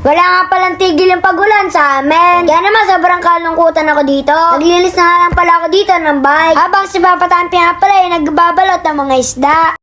Wala nga palang tigil yung pagulan sa amin. Kaya naman sobrang kalungkutan ako dito. Naglinis na lang pala ako dito ng bike. Habang si Papa Tampi nga pala ay nagbabalot ng mga isda.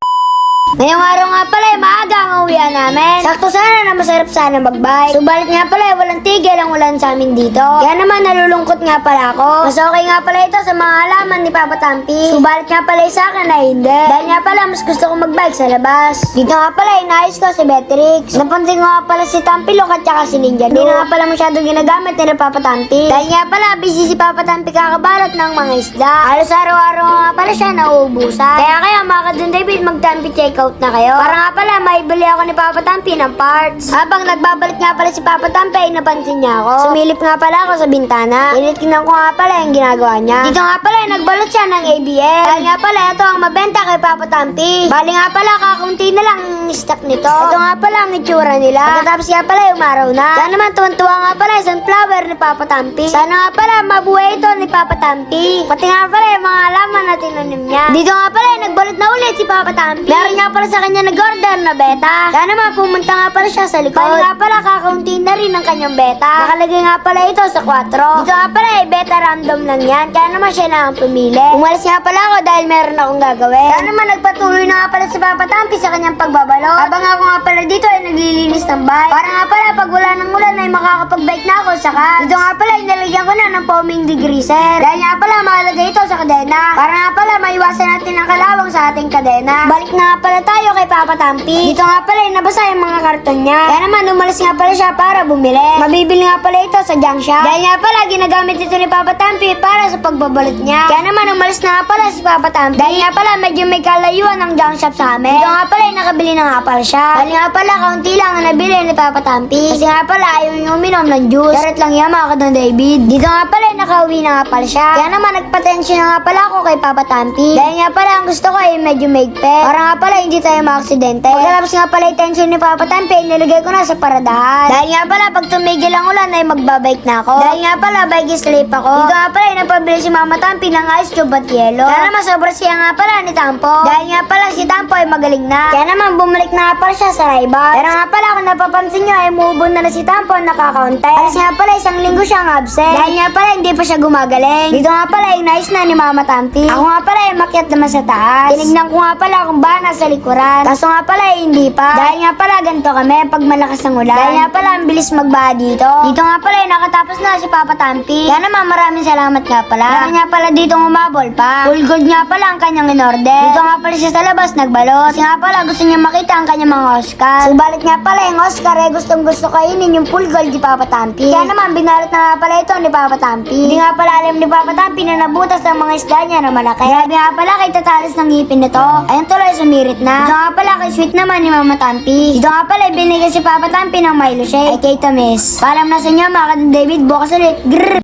Ngayong araw nga pala ay maaga ang uwian namin. Sakto sana na masarap sana magbike. Subalit nga pala ay walang tigil ang ulan sa amin dito. Kaya naman nalulungkot nga pala ako. Mas okay nga pala ito sa mga halaman ni Papa Tampi. Subalit nga pala ay sa akin ay hindi. Dahil nga pala mas gusto kong magbike sa labas. Dito nga pala ay naayos ko si Beatrix. Napansin nga pala si Tampilok at saka si Ninja Hindi na nga pala masyado ginagamit ni Papa Tampi. Dahil nga pala busy si Papa Tampi kakabalot ng mga isda. Halos araw-araw nga pala siya nauubusan. Kaya kaya mga kadun David mag-Tampi check out na kayo. Para nga pala maibili ako ni Papa Tampi ng parts. Habang nagbabalik nga pala si Papa Tampi napansin niya ako. Sumilip nga pala ako sa bintana. Tinitignan ko nga pala yung ginagawa niya. Dito nga pala ay nagbalot siya ng ABL. Dahil nga pala ito ang mabenta kay Papa Tampi. Bali nga pala kakaunti na lang ang stock nito. Ito nga pala ang itsura nila. Pagkatapos nga pala yung araw na. Sana naman tuwan-tuwa nga pala yung sunflower ni Papa Tampi. Sana nga pala mabuhay ito ni Papa Tampi. Pati nga pala yung mga halaman na tinanim niya. Dito nga pala ay nagbalot na ulit si Papa Tampi. Meron nga pala sa kanya nag-order na beta. Sana naman pumunta nga pala siya sa likod. Bali nga pala kakaunti na rin ang kanyang beta. Nakalagay nga pala ito sa 4. Dito nga pala ay beta random lang yan. Kaya naman siya na ang pumili. Umalis nga pala ako dahil meron akong gagawin. Kaya naman nagpatuloy na nga pala si Papa Tampi sa kanyang pagbabalo. Habang ako nga pala dito ay naglilinis ng bike. Para nga pala pag wala ng ulan ay makakapag-bike na ako saka. Dito nga pala inalagyan ko na ng foaming degreaser. Dahil nga pala mahalaga ito sa kadena. Para nga pala maiwasan natin ang kalawang sa ating kadena. Balik na nga pala tayo kay Papa Tampi. Dito nga pala ay nabasa yung mga karton niya. Kaya naman umalis nga pala siya para bumili. Mabibili nga pala ito sa junk shop. Dahil nga pala ginagamit ito ni Papa Tampi para sa pagbabalot niya. Kaya naman umalis na nga pala si Papa Tampi. Dahil nga pala medyo may kalayuan ng junk shop sa amin. Dito nga pala ay nakabili ng apple siya. Dahil nga pala kaunti lang ang nabili ni Papa Tampi. Kasi nga pala ayaw niya uminom ng juice. Charot lang yan mga kadon David. Dito nga pala ay nakauwi na nga pala siya. Kaya naman nagpatensyon na nga pala ako kay Papa Tampi. Dahil nga pala ang gusto ko ay medyo maigpit. Para nga pala hindi tayo maaksidente. Pagkatapos nga pala yung tension ni Papa Tampi, nilagay ko na sa paradahan. Dahil nga pala pag tumigil ang ulan ay magbabike na ako. Dahil nga pala bike sleep ako. Dito nga pala ay nagpabili si Mama Tampi ng ice cube at yelo. Kaya naman sobra siya nga pala ni Tampo. Dahil nga pala si Tampo ay magaling na. Kaya naman bumalik na nga pala siya sa Raibas. Pero nga pala kung napapansin nyo ay mubon na na si Tampo nakakaunti. Kasi nga pala isang linggo siyang absent. Dahil nga pala hindi pa siya gumagaling. Dito nga pala ay nice na ni Mama Tampi. Ako nga pala ay makyat naman sa taas. Tinignan ko nga pala kung ba nasa likuran. Kaso nga pala ay hindi pa. Dahil nga pala ganito kami pag malakas ang ulan. Dahil nga pala ang bilis magbaha dito. Dito nga pala ay nakatapos na si Papa Tampi. Kaya naman maraming salamat nga pala. Dahil nga pala dito umabol pa. Full gold nga pala ang kanyang in-order. Dito nga pala siya sa labas nagbalot. Kasi nga pala gusto niya makita ang kanyang mga Oscar. Subalit nga pala yung Oscar ay gustong gusto kainin yung full gold ni Papa Tampi. Kaya naman binalot na nga pala ito ni Papa Tampi. Hindi nga pala alam ni Papa Tampi na nabutas ng mga isda niya na malaki. Grabe nga pala kay tatalas ng ngipin nito. Ayun tuloy sumirit na. Dito nga pala kay sweet naman ni Mama Tampi. Dito nga pala binigay si Papa Tampi ng Milo Shake. Ay kay Tamis. Paalam na sa inyo mga David. Bukas ulit. Grrr!